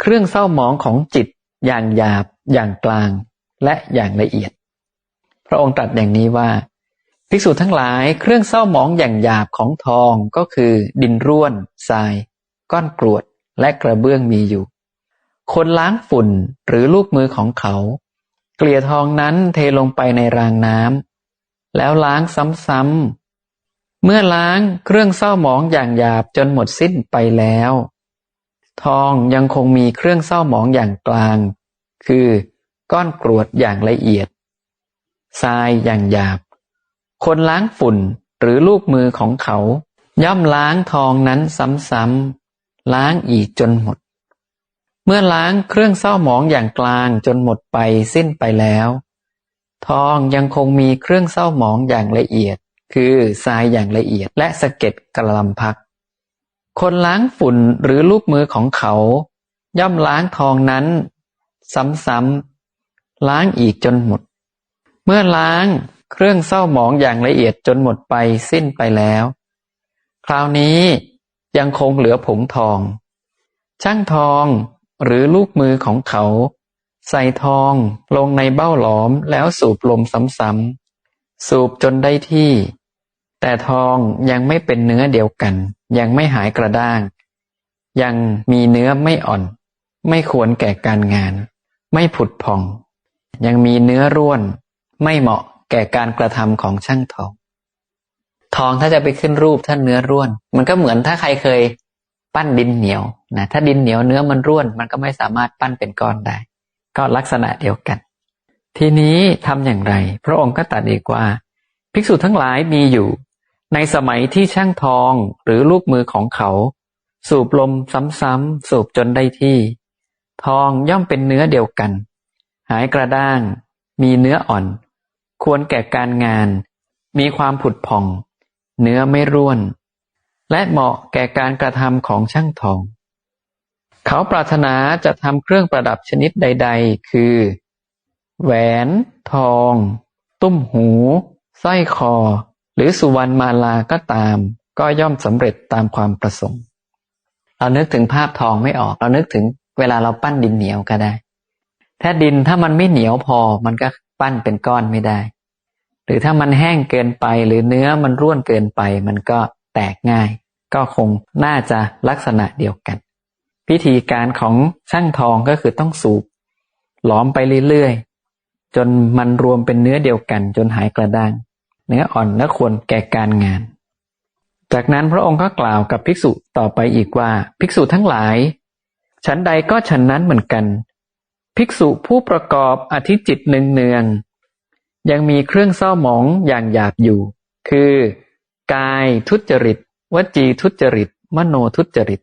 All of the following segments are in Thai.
เครื่องเศร้าหมองของจิตอย่างหยาบ อย่างกลาง และอย่างละเอียด พระองค์ตรัสอย่างนี้ว่า ภิกษุทั้งหลายเครื่องเศร้าหมองอย่างหยาบของทองก็คือ ดินร่วนทราย ก้อนกรวดและกระเบื้องมีอยู่ คนล้างฝุ่นหรือลูกมือของเขา เกลี่ยทองนั้นเทลงไปในรางน้ำแล้วล้างซ้ำๆเมื่อล้างเครื่องเศร้าหมองอย่างหยาบจนหมดสิ้นไปแล้ว ทองยังคงมีเครื่องเศร้าหมองอย่างกลาง คือก้อนกรวดอย่างละเอียด ทรายอย่างหยาบ คนล้างฝุ่นหรือลูกมือของเขา ย่อมล้างทองนั้นซ้ำๆล้างอีกจนหมด เมื่อล้างเครื่องเศร้าหมองอย่างกลางจนหมดไปสิ้นไปแล้ว ทองยังคงมีเครื่องเศร้าหมองอย่างละเอียด คือทรายอย่างละเอียดและสะเก็ดกระลำพัก คนล้างฝุ่นหรือลูกมือของเขา ย่อมล้างทองนั้น ซ้ำๆล้างอีกจนหมด เมื่อล้างเครื่องเศร้าหมองอย่างละเอียดจนหมดไปสิ้นไปแล้ว คราวนี้ยังคงเหลือผงทอง ช่างทองหรือลูกมือของเขา ใส่ทองลงในเบ้าหลอมแล้วสูบลมซ้ำๆสูบจนได้ที่ แต่ทองยังไม่เป็นเนื้อเดียวกัน ยังไม่หายกระด้าง ยังมีเนื้อไม่อ่อน ไม่ควรแก่การงาน ไม่ผุดพอง ยังมีเนื้อร่วน ไม่เหมาะแก่การกระทำของช่างทอง ทองถ้าจะไปขึ้นรูปถ้าเนื้อร่วน มันก็เหมือนถ้าใครเคยปั้นดินเหนียวนะถ้าดินเหนียวเนื้อมันร่วน มันก็ไม่สามารถปั้นเป็นก้อนได้ ก็ลักษณะเดียวกัน ทีนี้ทำอย่างไร พระองค์ก็ตรัสอีกว่า ภิกษุทั้งหลายมีอยู่ ในสมัยที่ช่างทองหรือลูกมือของเขา สูบลมซ้ำๆสูบจนได้ที่ ทองย่อมเป็นเนื้อเดียวกัน หายกระด้าง มีเนื้ออ่อน ควรแก่การงาน มีความผุดผ่อง เนื้อไม่ร่วน และเหมาะแก่การกระทำของช่างทอง เขาปรารถนาจะทำเครื่องประดับชนิดใด ๆ คือ แหวน ทอง ตุ้มหูสร้อยคอ หรือสุวรรณมาลาก็ตาม ก็ย่อมสำเร็จตามความประสงค์ เรานึกถึงภาพทองไม่ออก เรานึกถึงเวลาเราปั้นดินเหนียวก็ได้ ถ้าดินถ้ามันไม่เหนียวพอมันก็ปั้นเป็นก้อนไม่ได้ หรือถ้ามันแห้งเกินไปหรือเนื้อมันร่วนเกินไป มันก็แตกง่าย ก็คงน่าจะลักษณะเดียวกัน พิธีการของช่างทองก็คือต้องสูบหลอมไปเรื่อยๆจนมันรวมเป็นเนื้อเดียวกันจนหายกระด้าง เนื้ออ่อนและควรแก่การงาน จากนั้นพระองค์ก็กล่าวกับภิกษุต่อไปอีกว่า ภิกษุทั้งหลายฉันใดก็ฉันนั้นเหมือนกัน ภิกษุผู้ประกอบอธิจิตเนือง ยังมีเครื่องเศร้าหมองอย่างหยาบอยู่ คือ กายทุจริต วจีทุจริต มโนทุจริต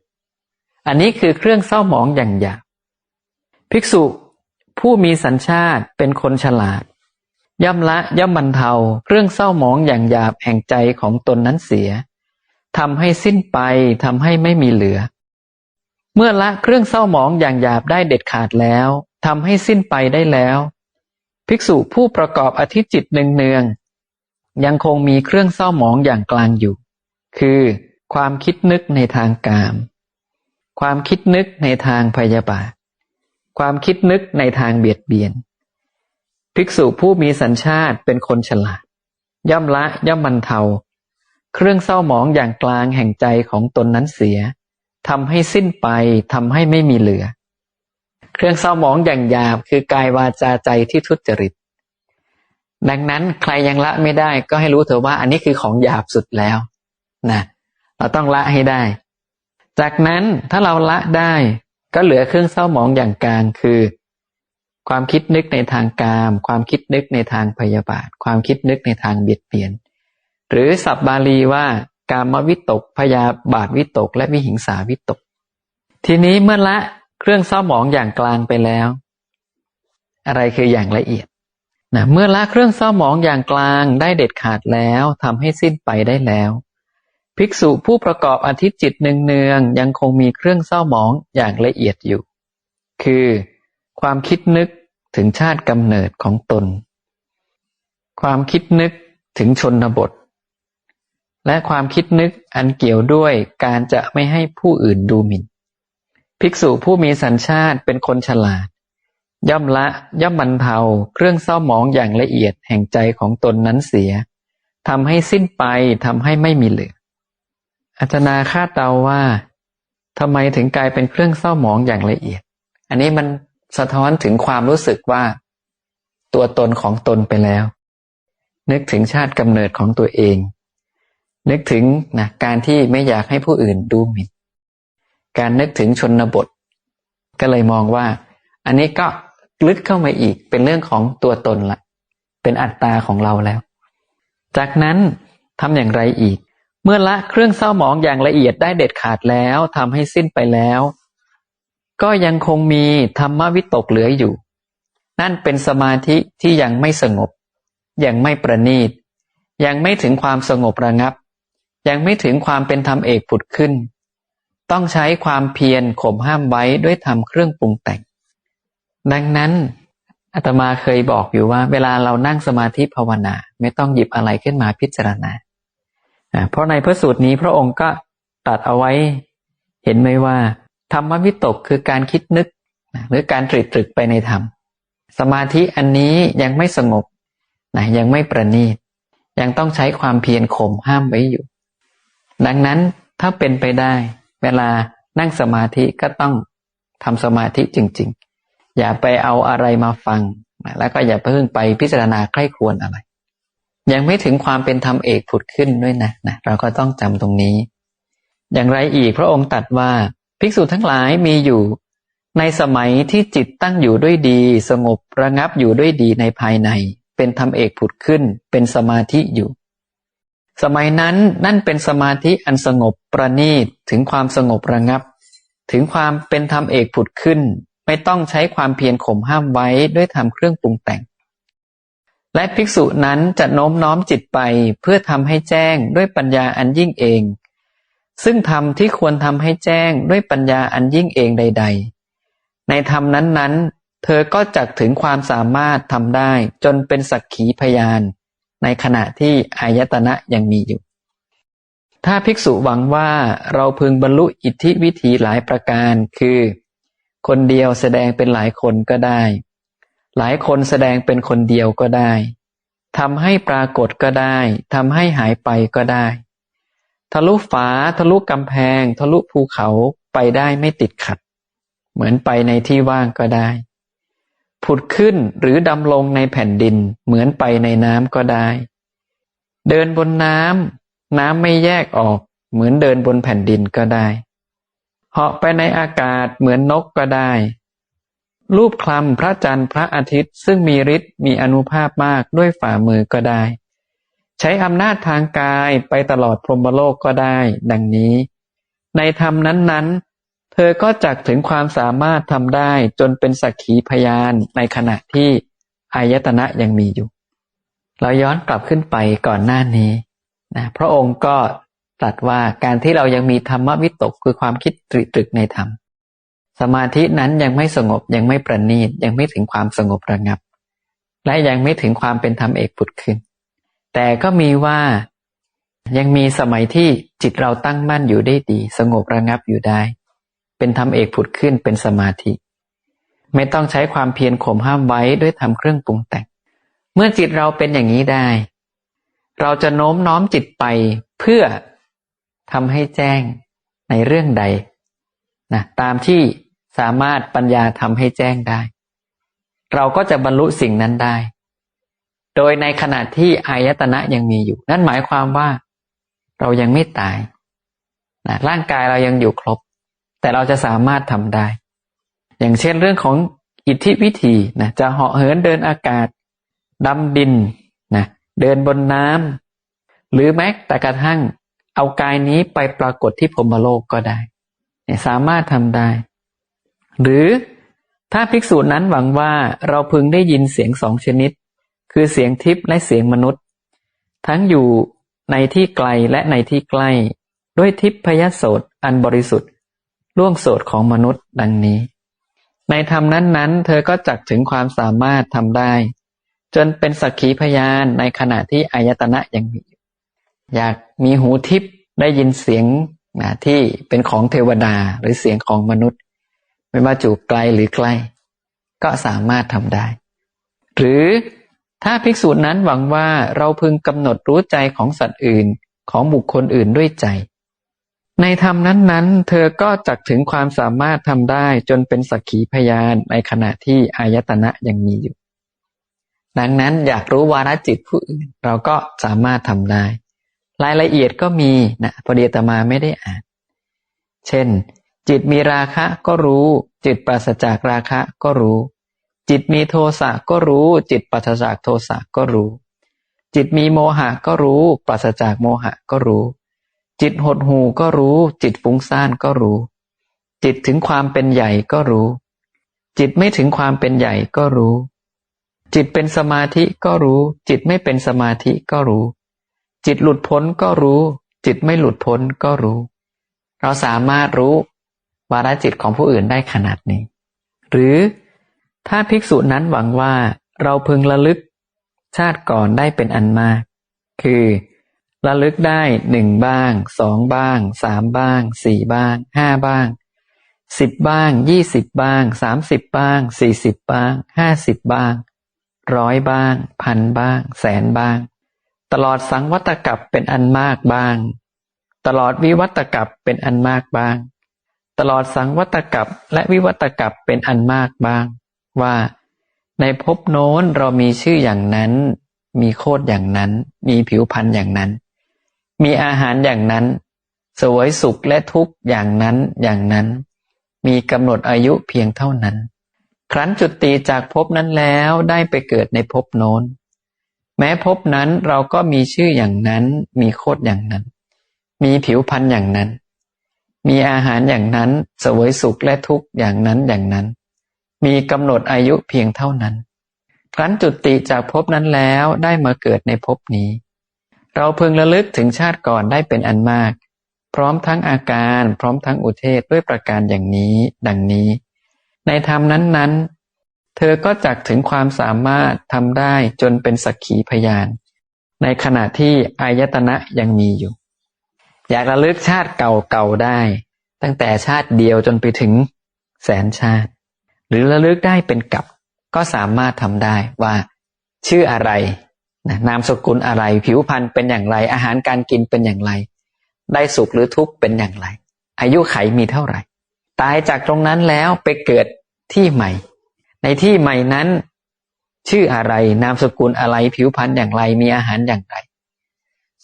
อันนี้คือเครื่องเศร้าหมองอย่างหยาบ ภิกษุผู้มีสัญชาติเป็นคนฉลาด ย่อมละย่อมบรรเทาเครื่องเศร้าหมองอย่างหยาบแห่งใจของตนนั้นเสียทำให้สิ้นไปทำให้ไม่มีเหลือ เมื่อละเครื่องเศร้าหมองอย่างหยาบได้เด็ดขาดแล้วทำให้สิ้นไปได้แล้ว ภิกษุผู้ประกอบอธิจิตเนืองๆยังคงมีเครื่องเศร้าหมองอย่างกลางอยู่ คือความคิดนึกในทางกาม ความคิดนึกในทางพยาบาท ความคิดนึกในทางเบียดเบียน ภิกษุผู้มีสัญชาติเป็นคนฉลาด ย่อมละย่อมบรรเทา เครื่องเศร้าหมองอย่างกลางแห่งใจของตนนั้นเสียทำให้สิ้นไปทำให้ไม่มีเหลือ เครื่องเศร้าหมองอย่างหยาบคือกายวาจาใจที่ทุจริต ดังนั้นใครยังละไม่ได้ก็ให้รู้เถอะว่าอันนี้คือของหยาบสุดแล้วนะเราต้องละให้ได้ จากนั้นถ้าเราละได้ ก็เหลือเครื่องเศร้าหมองอย่างกลางคือ ความคิดนึกในทางกาม ความคิดนึกในทางพยาบาท ความคิดนึกในทางเบียดเบียน หรือสับบาลีว่ากามวิตก พยาบาทวิตก และวิหิงสาวิตก ทีนี้เมื่อละเครื่องเศร้าหมองอย่างกลางไปแล้ว อะไรคืออย่างละเอียดนะเมื่อละเครื่องเศร้าหมองอย่างกลางได้เด็ดขาดแล้วทำให้สิ้นไปได้แล้ว ภิกษุผู้ประกอบอธิจิตเนืองๆยังคงมีเครื่องเศร้าหมองอย่างละเอียดอยู่ คือ ความคิดนึกถึงชาติกำเนิดของตน ความคิดนึกถึงชนบท และความคิดนึกอันเกี่ยวด้วยการจะไม่ให้ผู้อื่นดูหมิ่น ภิกษุผู้มีสัญชาติเป็นคนฉลาด ย่อมละย่อมบรรเทาเครื่องเศร้าหมองอย่างละเอียดแห่งใจของตนนั้นเสียทำให้สิ้นไปทำให้ไม่มีเหลืออาจนาคาดเดาว่าทำไมถึงกลายเป็นเครื่องเศร้าหมองอย่างละเอียด อันนี้มัน สะท้อนถึงความรู้สึกว่า ตัวตนของตนไปแล้ว นึกถึงชาติกำเนิดของตัวเอง นึกถึงนะการที่ไม่อยากให้ผู้อื่นดูหมิ่นการนึกถึงชนบท ก็เลยมองว่า อันนี้ก็ลึกเข้ามาอีกเป็นเรื่องของตัวตนละเป็นอัตตาของเราแล้ว จากนั้นทำอย่างไรอีก เมื่อละเครื่องเศร้าหมองอย่างละเอียดได้เด็ดขาดแล้วทำให้สิ้นไปแล้ว ก็ยังคงมีธรรมวิตกเหลืออยู่ นั่นเป็นสมาธิที่ยังไม่สงบ ยังไม่ประณีต ยังไม่ถึงความสงบระงับ ยังไม่ถึงความเป็นธรรมเอกผุดขึ้น ต้องใช้ความเพียรข่มห้ามไว้ด้วยธรรมเครื่องปรุงแต่ง ดังนั้นอาตมาเคยบอกอยู่ว่า เวลาเรานั่งสมาธิภาวนา ไม่ต้องหยิบอะไรขึ้นมาพิจารณา เพราะในพระสูตรนี้พระองค์ก็ตัดเอาไว้ เห็นไหมว่า ธรรมวิตกคือการคิดนึก หรือการตรึกตรึกไปในธรรม สมาธิอันนี้ยังไม่สงบนะยังไม่ประณีต ยังต้องใช้ความเพียรข่มห้ามไว้อยู่ ดังนั้นถ้าเป็นไปได้ เวลานั่งสมาธิก็ต้องทำสมาธิจริง ๆ อย่าไปเอาอะไรมาฟังนะแล้วก็อย่าเพิ่งไปพิจารณาใกล้ควรอะไร ยังไม่ถึงความเป็นธรรมเอกผุดขึ้นด้วยนะนะ เราก็ต้องจำตรงนี้ อย่างไรอีกพระองค์ตัดว่า ภิกษุทั้งหลายมีอยู่ ในสมัยที่จิตตั้งอยู่ด้วยดี สงบระงับอยู่ด้วยดีในภายใน เป็นธรรมเอกผุดขึ้น เป็นสมาธิอยู่ สมัยนั้นนั่นเป็นสมาธิอันสงบประณีตถึงความสงบระงับ ถึงความเป็นธรรมเอกผุดขึ้น ไม่ต้องใช้ความเพียรข่มห้ามไว้ด้วยธรรมเครื่องปรุงแต่งและภิกษุนั้นจะโน้มน้อมจิตไปเพื่อทำให้แจ้งด้วยปัญญาอันยิ่งเอง ซึ่งธรรมที่ควรทำให้แจ้งด้วยปัญญาอันยิ่งเองใด ๆ ในธรรมนั้นๆ เธอก็จักถึงความสามารถทำได้จนเป็นสักขีพยาน ในขณะที่อายตนะยังมีอยู่ ถ้าภิกษุหวังว่าเราพึงบรรลุอิทธิวิธีหลายประการคือ คนเดียวแสดงเป็นหลายคนก็ได้ หลายคนแสดงเป็นคนเดียวก็ได้ทำให้ปรากฏก็ได้ทำให้หายไปก็ได้ ทะลุฝาทะลุกำแพง ทะลุภูเขาไปได้ไม่ติดขัด เหมือนไปในที่ว่างก็ได้ ผุดขึ้นหรือดำลงในแผ่นดิน เหมือนไปในน้ำก็ได้ เดินบนน้ำน้ำไม่แยกออก เหมือนเดินบนแผ่นดินก็ได้เหาะไปในอากาศเหมือนนกก็ได้ รูปคลำพระจันทร์พระอาทิตย์ซึ่งมีฤทธิ์มีอนุภาพมากด้วยฝ่ามือก็ได้ ใช้อำนาจทางกายไปตลอดพรหมโลกก็ได้ ดังนี้ ในธรรมนั้นๆ เธอก็จักถึงความสามารถทำได้จนเป็นสักขีพยานในขณะที่อายตนะยังมีอยู่ เราย้อนกลับขึ้นไปก่อนหน้านี้นะพระองค์ก็ตรัสว่าการที่เรายังมีธรรมวิตกคือความคิดตรึกตรึกในธรรม สมาธินั้นยังไม่สงบยังไม่ประณีตยังไม่ถึงความสงบระงับ และยังไม่ถึงความเป็นธรรมเอกผุดขึ้น แต่ก็มีว่ายังมีสมัยที่จิตเราตั้งมั่นอยู่ได้ดี สงบระงับอยู่ได้ เป็นธรรมเอกผุดขึ้นเป็นสมาธิ ไม่ต้องใช้ความเพียรข่มห้ามไว้ด้วยทำเครื่องปรุงแต่ง เมื่อจิตเราเป็นอย่างนี้ได้ เราจะโน้มน้อมจิตไปเพื่อทำให้แจ้งในเรื่องใดนะตามที่สามารถปัญญาทำให้แจ้งได้ เราก็จะบรรลุสิ่งนั้นได้ โดยในขณะที่อายตนะยังมีอยู่ นั่นหมายความว่าเรายังไม่ตายนะร่างกายเรายังอยู่ครบ แต่เราจะสามารถทำได้ อย่างเช่นเรื่องของอิทธิวิธีนะจะเหาะเหินเดินอากาศดำดินนะเดินบนน้ำหรือแม้แต่กระทั่งเอากายนี้ไปปรากฏที่พรมโลกก็ได้สามารถทำได้ หรือถ้าภิกษุนั้นหวังว่าเราพึงได้ยินเสียงสองชนิด คือเสียงทิพย์และเสียงมนุษย์ ทั้งอยู่ในที่ไกลและในที่ใกล้ ด้วยทิพยโสตอันบริสุทธิ์ล่วงโสตของมนุษย์ดังนี้ ในธรรมนั้นๆ เธอก็จักถึงความสามารถทำได้ จนเป็นสักขีพยานในขณะที่อายตนะยังมีอยากมีหูทิพย์ได้ยินเสียงนะที่เป็นของเทวดาหรือเสียงของมนุษย์ ไม่ว่าจูบไกลหรือใกล้ ก็สามารถทำได้ หรือ ถ้าภิกษุนั้นหวังว่าเราพึงกำหนดรู้ใจของสัตว์อื่นของบุคคลอื่นด้วยใจ ในธรรมนั้นๆ เธอก็จักถึงความสามารถทำได้จนเป็นสักขีพยานในขณะที่อายตนะยังมีอยู่ ดังนั้นอยากรู้วาระจิตผู้อื่นเราก็สามารถทำได้ รายละเอียดก็มีนะพอดีตมาไม่ได้อ่าน เช่น จิตมีราคะก็รู้ จิตปราศจากราคะก็รู้ จิตมีโทสะก็รู้ จิตปราศจากโทสะก็รู้ จิตมีโมหะก็รู้ ปราศจากโมหะก็รู้ จิตหดหูก็รู้ จิตฟุ้งซ่านก็รู้ จิตถึงความเป็นใหญ่ก็รู้ จิตไม่ถึงความเป็นใหญ่ก็รู้ จิตเป็นสมาธิก็รู้ จิตไม่เป็นสมาธิก็รู้ จิตหลุดพ้นก็รู้ จิตไม่หลุดพ้นก็รู้ เราสามารถรู้วาระจิตของผู้อื่นได้ขนาดนี้ หรือ ถ้าภิกษุนั้นหวังว่าเราพึงระลึกชาติก่อนได้เป็นอันมาก คือระลึกได้หนึ่งบ้างสองบ้างสามบ้างสี่บ้างห้าบ้างสิบบ้างยี่สิบบ้างสามสิบบ้างสี่สิบบ้างห้าสิบบ้างร้อยบ้าง พันบ้าง แสนบ้าง ตลอดสังวัตกับเป็นอันมากบ้าง ตลอดวิวัตกับเป็นอันมากบ้าง ตลอดสังวัตกับและวิวัตกับเป็นอันมากบ้าง ว่า ในภพโน้นเรามีชื่ออย่างนั้น มีโคดอย่างนั้น มีผิวพรรณอย่างนั้น มีอาหารอย่างนั้น สวยสุขและทุกข์อย่างนั้นอย่างนั้น มีกำหนดอายุเพียงเท่านั้น ครั้นจุดติจากภพนั้นแล้วได้ไปเกิดในภพโน้น แม้ภพนั้นเราก็มีชื่ออย่างนั้น มีโคดอย่างนั้น มีผิวพรรณอย่างนั้นมีอาหารอย่างนั้นสวยสุขและทุกข์อย่างนั้นอย่างนั้น มีกำหนดอายุเพียงเท่านั้น ครั้นจุติจากภพนั้นแล้วได้มาเกิดในภพนี้ เราพึงระลึกถึงชาติก่อนได้เป็นอันมาก พร้อมทั้งอาการพร้อมทั้งอุเทศด้วยประการอย่างนี้ ดังนี้ ในธรรมนั้นๆ เธอก็จักถึงความสามารถทำได้จนเป็นสักขีพยาน ในขณะที่อายตนะยังมีอยู่ อยากระลึกชาติเก่าๆได้ ตั้งแต่ชาติเดียวจนไปถึงแสนชาติ หรือระลึกได้เป็นกับ ก็สามารถทำได้ว่าชื่ออะไรนะนามสกุลอะไร ผิวพรรณเป็นอย่างไร อาหารการกินเป็นอย่างไร ได้สุขหรือทุกข์เป็นอย่างไร อายุไขมีเท่าไหร่ ตายจากตรงนั้นแล้วไปเกิดที่ใหม่ ในที่ใหม่นั้น ชื่ออะไร นามสกุลอะไร ผิวพรรณอย่างไร มีอาหารอย่างไร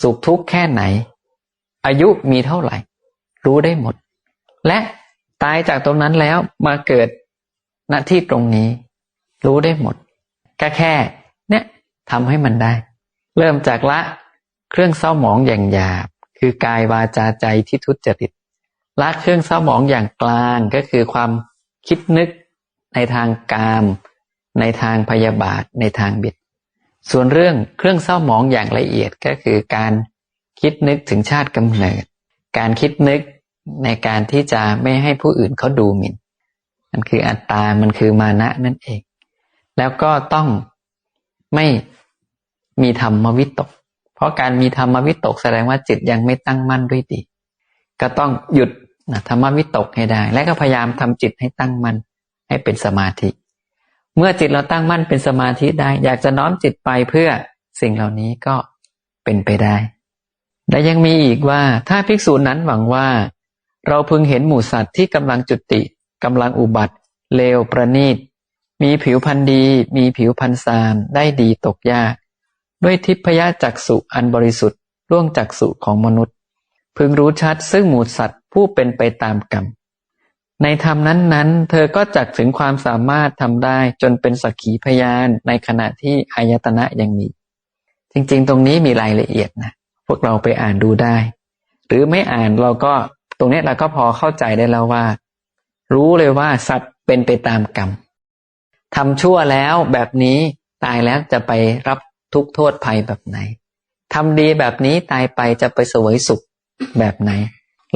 สุขทุกข์แค่ไหน อายุมีเท่าไหร่ รู้ได้หมด และตายจากตรงนั้นแล้วมาเกิด ณที่ตรงนี้ รู้ได้หมดก็แค่ เนี่ยทำให้มันได้ เริ่มจากละเครื่องเศร้าหมองอย่างหยาบ คือกายวาจาใจที่ทุจริตละเครื่องเศร้าหมองอย่างกลางก็คือความคิดนึกในทางกาม ในทางพยาบาทในทางเบียดส่วนเรื่องเครื่องเศร้าหมองอย่างละเอียดก็คือการคิดนึกถึงชาติกำเนิด การคิดนึกในการที่จะไม่ให้ผู้อื่นเขาดูหมิ่น มันคืออัตตา มันคือมานะนั่นเอง แล้วก็ต้องไม่มีธรรมวิตก เพราะการมีธรรมวิตกแสดงว่าจิตยังไม่ตั้งมั่นด้วยดี ก็ต้องหยุดนะธรรมวิตกให้ได้ และก็พยายามทำจิตให้ตั้งมั่นให้เป็นสมาธิ เมื่อจิตเราตั้งมั่นเป็นสมาธิได้ อยากจะน้อมจิตไปเพื่อสิ่งเหล่านี้ก็เป็นไปได้ และยังมีอีกว่าถ้าภิกษุนั้นหวังว่า เราพึงเห็นหมู่สัตว์ที่กำลังจุติ กำลังอุบัติเลวประณีต มีผิวพันธ์ดี มีผิวพันธ์ซามได้ดีตกยาก ด้วยทิพยจักสุอันบริสุทธิ์ร่วงจักสุของมนุษย์ พึงรู้ชัดซึ่งหมูสัตว์ผู้เป็นไปตามกรรม ในธรรมนั้นๆ เธอก็จักถึงความสามารถทำได้จนเป็นสักขีพยานในขณะที่อายตนะยังมี จริงๆ ตรงนี้มีรายละเอียดนะ พวกเราไปอ่านดูได้ หรือไม่อ่านเราก็ตรงนี้เราก็พอเข้าใจได้แล้วว่า รู้เลยว่าสัตว์เป็นไปตามกรรมทำชั่วแล้วแบบนี้ตายแล้วจะไปรับทุกโทษภัยแบบไหนทำดีแบบนี้ตายไปจะไปสวยสุขแบบไหน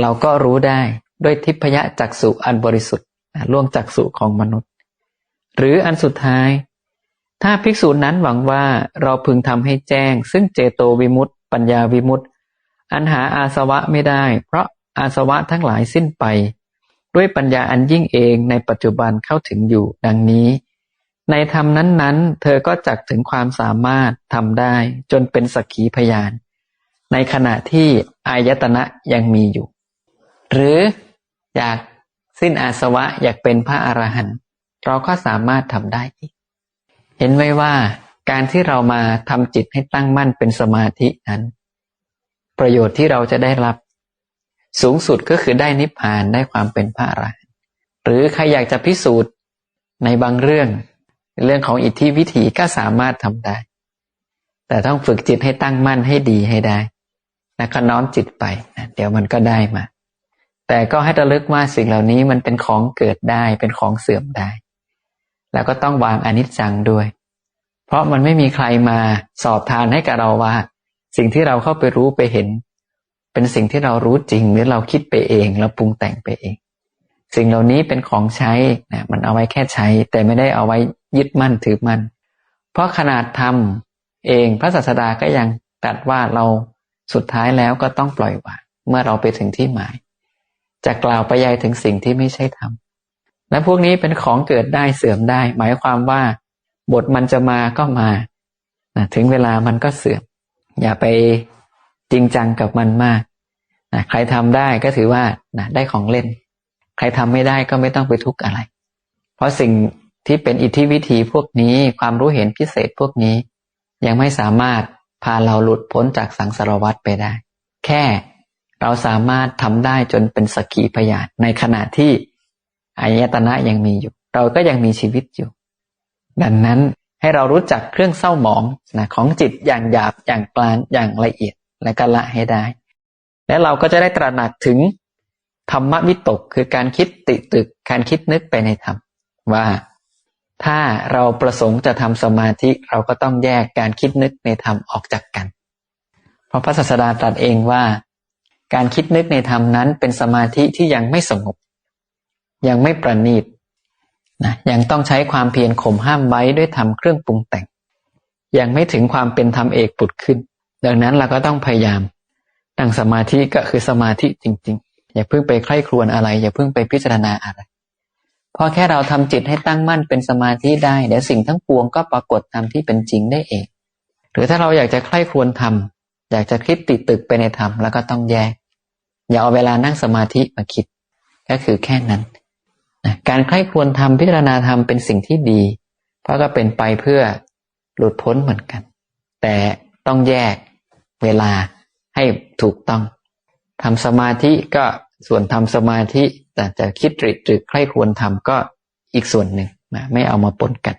เราก็รู้ได้ด้วยทิพยจักสุอันบริสุทธิ์ล่วงจักสุของมนุษย์ หรืออันสุดท้าย ถ้าภิกษุนั้นหวังว่าเราพึงทำให้แจ้ง ซึ่งเจโตวิมุตต์ปัญญาวิมุตต์อันหาอาสวะไม่ได้ เพราะอาสวะทั้งหลายสิ้นไป ด้วยปัญญาอันยิ่งเองในปัจจุบันเข้าถึงอยู่ดังนี้ ในธรรมนั้นๆ เธอก็จักถึงความสามารถทำได้จนเป็นสักขีพยาน ในขณะที่อายตนะยังมีอยู่ หรืออยากสิ้นอาสวะอยากเป็นพระอรหันต์เราก็สามารถทำได้อีก เห็นไหมว่าการที่เรามาทำจิตให้ตั้งมั่นเป็นสมาธินั้น ประโยชน์ที่เราจะได้รับ สูงสุดก็คือได้นิพพานได้ความเป็นพระอรหันต์หรือใครอยากจะพิสูจน์ในบางเรื่อง เรื่องของอิทธิวิธีก็สามารถทำได้ แต่ต้องฝึกจิตให้ตั้งมั่นให้ดีให้ได้แล้วก็น้อมจิตไปนะเดี๋ยวมันก็ได้มา แต่ก็ให้ระลึกว่าสิ่งเหล่านี้มันเป็นของเกิดได้เป็นของเสื่อมได้ แล้วก็ต้องวางอนิจจังด้วย เพราะมันไม่มีใครมาสอบทานให้กับเราว่า สิ่งที่เราเข้าไปรู้ไปเห็น เป็นสิ่งที่เรารู้จริงหรือเราคิดไปเองเราปรุงแต่งไปเอง สิ่งเหล่านี้เป็นของใช้นะมันเอาไว้แค่ใช้ แต่ไม่ได้เอาไว้ยึดมั่นถือมั่นเพราะขนาดทำเองพระศาสดาก็ยังตรัสว่าเราสุดท้ายแล้วก็ต้องปล่อยวางเมื่อเราไปถึงที่หมาย จะกล่าวไปยายถึงสิ่งที่ไม่ใช่ธรรมและพวกนี้เป็นของเกิดได้เสื่อมได้ หมายความว่า บทมันจะมาก็มานะถึงเวลามันก็เสื่อม อย่าไป จริงจังกับมันมากนะใครทำได้ก็ถือว่านะได้ของเล่น ใครทำไม่ได้ก็ไม่ต้องไปทุกข์อะไร เพราะสิ่งที่เป็นอิทธิวิธีพวกนี้ความรู้เห็นพิเศษพวกนี้ ยังไม่สามารถพาเราหลุดพ้นจากสังสารวัฏไปได้ แค่เราสามารถทำได้จนเป็นสกีพยานในขณะที่อายตนะยังมีอยู่ เราก็ยังมีชีวิตอยู่ ดังนั้นให้เรารู้จักเครื่องเศร้าหมองนะของจิตอย่างหยาบอย่างกลางอย่างละเอียด และก็ละให้ได้ และเราก็จะได้ตระหนักถึงธรรมวิตก คือการคิดติตึกการคิดนึกไปในธรรมว่าถ้าเราประสงค์จะทำสมาธิเราก็ต้องแยกการคิดนึกในธรรมออกจากกัน เพราะพระศาสดาตรัสเองว่า การคิดนึกในธรรมนั้นเป็นสมาธิที่ยังไม่สงบ ยังไม่ประณีตนะยังต้องใช้ความเพียรข่มห้ามไว้ด้วยธรรมเครื่องปรุงแต่ง ยังไม่ถึงความเป็นธรรมเอกปุดขึ้น ดังนั้นเราก็ต้องพยายามนั่งสมาธิก็คือสมาธิจริง ๆ อย่าเพิ่งไปใคร่ครวญอะไร อย่าเพิ่งไปพิจารณาอะไรพอแค่เราทำจิตให้ตั้งมั่นเป็นสมาธิได้เดี๋ยวสิ่งทั้งปวงก็ปรากฏตามที่เป็นจริงได้เอง หรือถ้าเราอยากจะใคร่ครวญทำอยากจะคิดติดตึกไปในธรรมแล้วก็ต้องแยก อย่าเอาเวลานั่งสมาธิมาคิด ก็คือแค่นั้นนะการใคร่ครวญทำพิจารณาธรรมเป็นสิ่งที่ดี เพราะก็เป็นไปเพื่อหลุดพ้นเหมือนกัน แต่ ต้องแยกเวลาให้ถูกต้องทำสมาธิก็ส่วนทำสมาธิแต่จะคิดตรึกตรึกใคร่ควรทำก็อีกส่วนหนึ่งนะไม่เอามาปนกัน